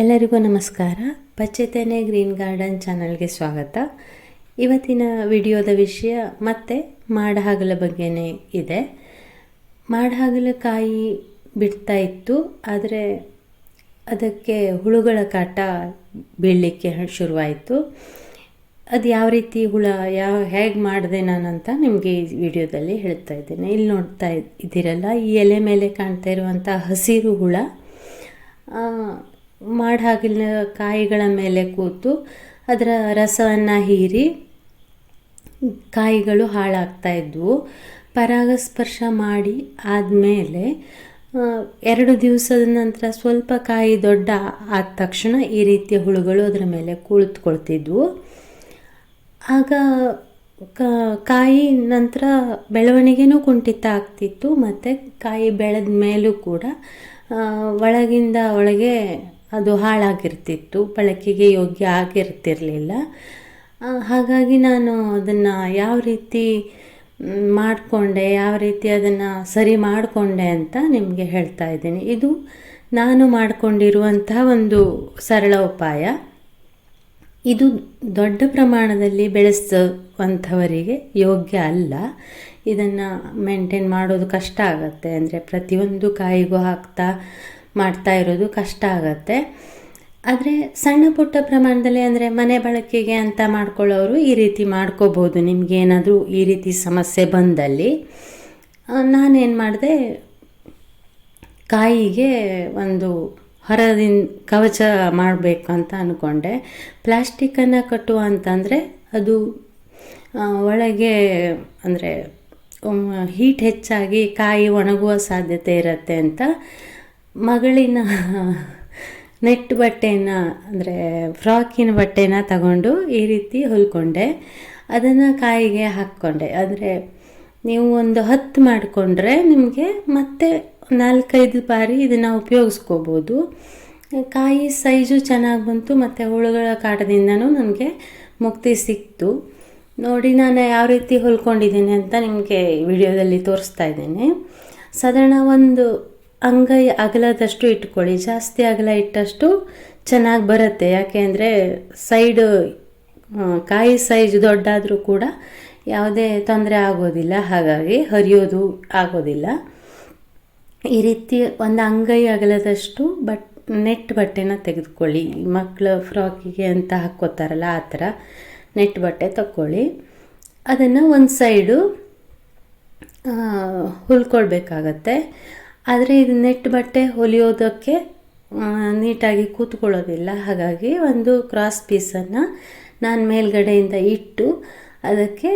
ಎಲ್ಲರಿಗೂ ನಮಸ್ಕಾರ. ಪಚ್ಚೆತೆನೆ green garden ಚಾನಲ್ಗೆ ಸ್ವಾಗತ. ಇವತ್ತಿನ ವಿಡಿಯೋದ ವಿಷಯ ಮತ್ತೆ ಮಾಡಹಾಗಲ ಬಗ್ಗೆನೇ ಇದೆ. ಮಾಡಹಾಗಲಕಾಯಿ ಬಿಡ್ತಾ ಇತ್ತು, ಆದರೆ ಅದಕ್ಕೆ ಹುಳುಗಳ ಕಾಟ ಬೀಳಲಿಕ್ಕೆ ಶುರುವಾಯಿತು. ಅದು ಯಾವ ರೀತಿ ಹುಳ, ಯಾವ, ಹೇಗೆ ಮಾಡಿದೆ ನಾನಂತ ನಿಮಗೆ ಈ ವಿಡಿಯೋದಲ್ಲಿ ಹೇಳ್ತಾ ಇದ್ದೇನೆ. ಇಲ್ಲಿ ನೋಡ್ತಾ ಇದ್ದೀರಲ್ಲ, ಈ ಎಲೆ ಮೇಲೆ ಕಾಣ್ತಾ ಇರುವಂಥ ಹಸಿರು ಹುಳ. ಮಾಡಾಗಿನ ಕಾಯಿಗಳ ಮೇಲೆ ಕೂತು ಅದರ ರಸವನ್ನು ಹೀರಿ ಕಾಯಿಗಳು ಹಾಳಾಗ್ತಾ ಇದ್ವು. ಪರಾಗಸ್ಪರ್ಶ ಮಾಡಿ ಆದಮೇಲೆ ಎರಡು ದಿವಸದ ನಂತರ ಸ್ವಲ್ಪ ಕಾಯಿ ದೊಡ್ಡ ಆದ ತಕ್ಷಣ ಈ ರೀತಿಯ ಹುಳುಗಳು ಅದರ ಮೇಲೆ ಕುಳಿತುಕೊಳ್ತಿದ್ವು. ಆಗ ಕಾಯಿ ನಂತರ ಬೆಳವಣಿಗೆನೂ ಕುಂಠಿತ ಆಗ್ತಿತ್ತು, ಮತ್ತು ಕಾಯಿ ಬೆಳೆದ ಮೇಲೂ ಕೂಡ ಒಳಗಿಂದ ಒಳಗೆ ಅದು ಹಾಳಾಗಿರ್ತಿತ್ತು, ಬಳಕೆಗೆ ಯೋಗ್ಯ ಆಗಿರ್ತಿರಲಿಲ್ಲ. ಹಾಗಾಗಿ ನಾನು ಅದನ್ನು ಯಾವ ರೀತಿ ಮಾಡಿಕೊಂಡೆ, ಯಾವ ರೀತಿ ಅದನ್ನು ಸರಿ ಮಾಡಿಕೊಂಡೆ ಅಂತ ನಿಮಗೆ ಹೇಳ್ತಾ ಇದ್ದೀನಿ. ಇದು ನಾನು ಮಾಡಿಕೊಂಡಿರುವಂತಹ ಒಂದು ಸರಳ ಉಪಾಯ. ಇದು ದೊಡ್ಡ ಪ್ರಮಾಣದಲ್ಲಿ ಬೆಳೆಸುವಂಥವರಿಗೆ ಯೋಗ್ಯ ಅಲ್ಲ. ಇದನ್ನು ಮೇಂಟೈನ್ ಮಾಡೋದು ಕಷ್ಟ ಆಗುತ್ತೆ. ಅಂದರೆ ಪ್ರತಿಯೊಂದು ಕಾಯಿಗೂ ಹಾಕ್ತಾ ಮಾಡ್ತಾ ಇರೋದು ಕಷ್ಟ ಆಗುತ್ತೆ. ಆದರೆ ಸಣ್ಣ ಪುಟ್ಟ ಪ್ರಮಾಣದಲ್ಲಿ ಅಂದರೆ ಮನೆ ಬಳಕೆಗೆ ಅಂತ ಮಾಡ್ಕೊಳ್ಳೋರು ಈ ರೀತಿ ಮಾಡ್ಕೋಬೋದು. ನಿಮಗೇನಾದರೂ ಈ ರೀತಿ ಸಮಸ್ಯೆ ಬಂದಲ್ಲಿ ನಾನೇನು ಮಾಡಿದೆ, ಕಾಯಿಗೆ ಒಂದು ಹೊರದಿಂದ ಕವಚ ಮಾಡಬೇಕು ಅಂತ ಅಂದ್ಕೊಂಡೆ ಪ್ಲಾಸ್ಟಿಕ್ಕನ್ನು ಕಟ್ಟುವ ಅಂತಂದರೆ ಅದು ಒಳಗೆ ಅಂದರೆ ಹೀಟ್ ಹೆಚ್ಚಾಗಿ ಕಾಯಿ ಒಣಗುವ ಸಾಧ್ಯತೆ ಇರುತ್ತೆ ಅಂತ ಮಗಳಿನ ನೆಟ್ ಬಟ್ಟೆನ, ಅಂದರೆ ಫ್ರಾಕಿನ ಬಟ್ಟೆನ ತಗೊಂಡು ಈ ರೀತಿ ಹೊಲ್ಕೊಂಡೆ. ಅದನ್ನು ಕಾಯಿಗೆ ಹಾಕ್ಕೊಂಡೆ. ಅಂದರೆ ನೀವು ಒಂದು ಹತ್ತು ಮಾಡಿಕೊಂಡ್ರೆ ನಿಮಗೆ ಮತ್ತೆ ನಾಲ್ಕೈದು ಬಾರಿ ಇದನ್ನು ಉಪಯೋಗಿಸ್ಕೋಬೋದು. ಕಾಯಿ ಸೈಜು ಚೆನ್ನಾಗಿ ಬಂತು, ಮತ್ತು ಹುಳುಗಳ ಕಾಟದಿಂದನೂ ನನಗೆ ಮುಕ್ತಿ ಸಿಕ್ತು. ನೋಡಿ, ನಾನು ಯಾವ ರೀತಿ ಹೊಲ್ಕೊಂಡಿದ್ದೀನಿ ಅಂತ ನಿಮಗೆ ವಿಡಿಯೋದಲ್ಲಿ ತೋರಿಸ್ತಾ ಇದ್ದೀನಿ. ಸಾಧಾರಣ ಒಂದು ಅಂಗೈ ಅಗಲದಷ್ಟು ಇಟ್ಕೊಳ್ಳಿ. ಜಾಸ್ತಿ ಅಗಲ ಇಟ್ಟಷ್ಟು ಚೆನ್ನಾಗಿ ಬರುತ್ತೆ. ಯಾಕೆ ಅಂದರೆ ಸೈಡು ಕಾಯಿ ಸೈಜ್ ದೊಡ್ಡಾದರೂ ಕೂಡ ಯಾವುದೇ ತೊಂದರೆ ಆಗೋದಿಲ್ಲ. ಹಾಗಾಗಿ ಹರಿಯೋದು ಆಗೋದಿಲ್ಲ. ಈ ರೀತಿ ಒಂದು ಅಂಗೈ ಅಗಲದಷ್ಟು ಬಟ್, ನೆಟ್ ಬಟ್ಟೆನ ತೆಗೆದುಕೊಳ್ಳಿ. ಮಕ್ಕಳ ಫ್ರಾಕಿಗೆ ಅಂತ ಹಾಕ್ಕೋತಾರಲ್ಲ ಆ ಥರ ನೆಟ್ ಬಟ್ಟೆ ತಗೊಳ್ಳಿ ಅದನ್ನು ಒಂದು ಸೈಡು ಹುಲ್ಕೊಳ್ಬೇಕಾಗತ್ತೆ ಆದರೆ ಇದು ನೆಟ್ ಬಟ್ಟೆ ಹೊಲಿಯೋದಕ್ಕೆ ನೀಟಾಗಿ ಕೂತ್ಕೊಳ್ಳೋದಿಲ್ಲ. ಹಾಗಾಗಿ ಒಂದು ಕ್ರಾಸ್ ಪೀಸನ್ನು ನಾನು ಮೇಲ್ಗಡೆಯಿಂದ ಇಟ್ಟು ಅದಕ್ಕೆ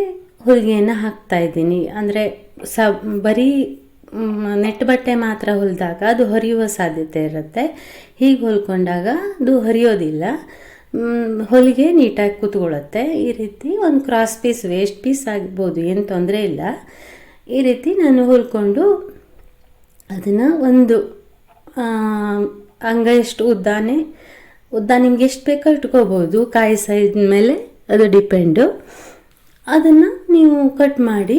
ಹೊಲಿಗೆಯನ್ನು ಹಾಕ್ತಾಯಿದ್ದೀನಿ ಅಂದರೆ ಸ ಬರೀ ನೆಟ್ ಬಟ್ಟೆ ಮಾತ್ರ ಹೊಲಿದಾಗ ಅದು ಹೊರಿಯುವ ಸಾಧ್ಯತೆ ಇರುತ್ತೆ. ಹೀಗೆ ಹೊಲ್ಕೊಂಡಾಗ ಅದು ಹರಿಯೋದಿಲ್ಲ. ಹೊಲಿಗೆ ನೀಟಾಗಿ ಕೂತ್ಕೊಳ್ಳುತ್ತೆ. ಈ ರೀತಿ ಒಂದು ಕ್ರಾಸ್ ಪೀಸ್ ವೇಸ್ಟ್ ಪೀಸ್ ಆಗ್ಬೋದು, ಏನು ತೊಂದರೆ ಇಲ್ಲ. ಈ ರೀತಿ ನಾನು ಹೊಲ್ಕೊಂಡು ಅದನ್ನು ಒಂದು ಅಂಗೈಷ್ಟು ಉದ್ದಾನೆ, ಉದ್ದ ನಿಮ್ಗೆ ಎಷ್ಟು ಬೇಕೋ ಇಟ್ಕೋಬೋದು. ಕಾಯಿ ಸೈಜ್ ಮೇಲೆ ಅದು ಡಿಪೆಂಡು. ಅದನ್ನು ನೀವು ಕಟ್ ಮಾಡಿ,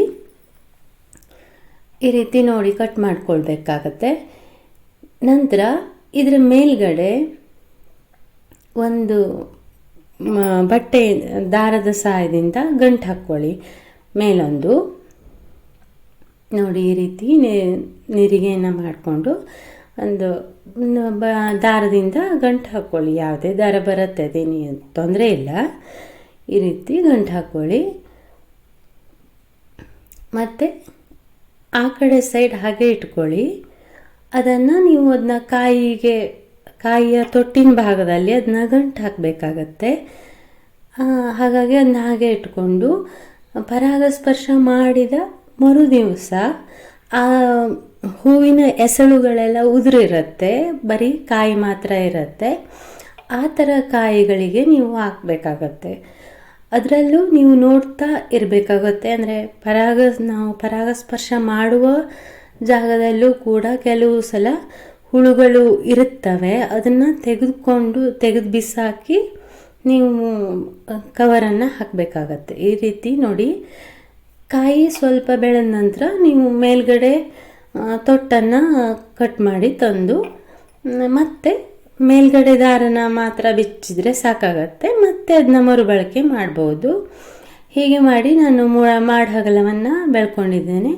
ಈ ರೀತಿ ನೋಡಿ ಕಟ್ ಮಾಡ್ಕೊಳ್ಬೇಕಾಗತ್ತೆ. ನಂತರ ಇದರ ಮೇಲ್ಗಡೆ ಒಂದು ಬಟ್ಟೆ, ದಾರದ ಸಹಾಯದಿಂದ ಗಂಟು ಹಾಕ್ಕೊಳ್ಳಿ. ಮೇಲೊಂದು. ನೋಡಿ ಈ ರೀತಿ ನೆರಿಗೆಯನ್ನು ಮಾಡಿಕೊಂಡು ಒಂದು ಬ, ದಾರದಿಂದ ಗಂಟು ಹಾಕ್ಕೊಳ್ಳಿ. ಯಾವುದೇ ದಾರ ಬರುತ್ತೆ ಅದೇನು ತೊಂದರೆ ಇಲ್ಲ. ಈ ರೀತಿ ಗಂಟು ಹಾಕ್ಕೊಳ್ಳಿ. ಮತ್ತು ಆ ಕಡೆ ಸೈಡ್ ಹಾಗೆ ಇಟ್ಕೊಳ್ಳಿ. ಅದನ್ನು ನೀವು ಅದನ್ನ ಕಾಯಿಗೆ, ಕಾಯಿಯ ತೊಟ್ಟಿನ ಭಾಗದಲ್ಲಿ ಅದನ್ನ ಗಂಟು ಹಾಕಬೇಕಾಗತ್ತೆ. ಹಾಗಾಗಿ ಅದನ್ನ ಹಾಗೆ ಇಟ್ಕೊಂಡು, ಪರಾಗಸ್ಪರ್ಶ ಮಾಡಿದ ಮರು ದಿವಸ ಆ ಹೂವಿನ ಎಸಳುಗಳೆಲ್ಲ ಉದುರಿರುತ್ತೆ, ಬರೀ ಕಾಯಿ ಮಾತ್ರ ಇರುತ್ತೆ. ಆ ಥರ ಕಾಯಿಗಳಿಗೆ ನೀವು ಹಾಕಬೇಕಾಗತ್ತೆ. ಅದರಲ್ಲೂ ನೀವು ನೋಡ್ತಾ ಇರಬೇಕಾಗತ್ತೆ. ಅಂದರೆ ಪರಾಗ, ನಾವು ಪರಾಗಸ್ಪರ್ಶ ಮಾಡುವ ಜಾಗದಲ್ಲೂ ಕೂಡ ಕೆಲವು ಸಲ ಹುಳುಗಳು ಇರುತ್ತವೆ. ಅದನ್ನು ತೆಗೆದುಕೊಂಡು, ತೆಗೆದು ಬಿಸಾಕಿ ನೀವು ಕವರನ್ನು ಹಾಕಬೇಕಾಗತ್ತೆ. ಈ ರೀತಿ ನೋಡಿ ಕಾಯಿ ಸ್ವಲ್ಪ ಬೆಳೆದ ನಂತರ ನೀವು ಮೇಲ್ಗಡೆ ತೊಟ್ಟನ್ನು ಕಟ್ ಮಾಡಿ ತಂದು ಮತ್ತೆ ಮೇಲ್ಗಡೆ ದಾರನ ಮಾತ್ರ ಬಿಚ್ಚಿದ್ರೆ ಸಾಕಾಗತ್ತೆ. ಮತ್ತೆ ಅದನ್ನ ಮರುಬಳಕೆ ಮಾಡ್ಬೋದು. ಹೀಗೆ ಮಾಡಿ ನಾನು ಮೂಡ ಮಾಡಹಗಲವನ್ನು ಬೆಳ್ಕೊಂಡಿದ್ದೇನೆ.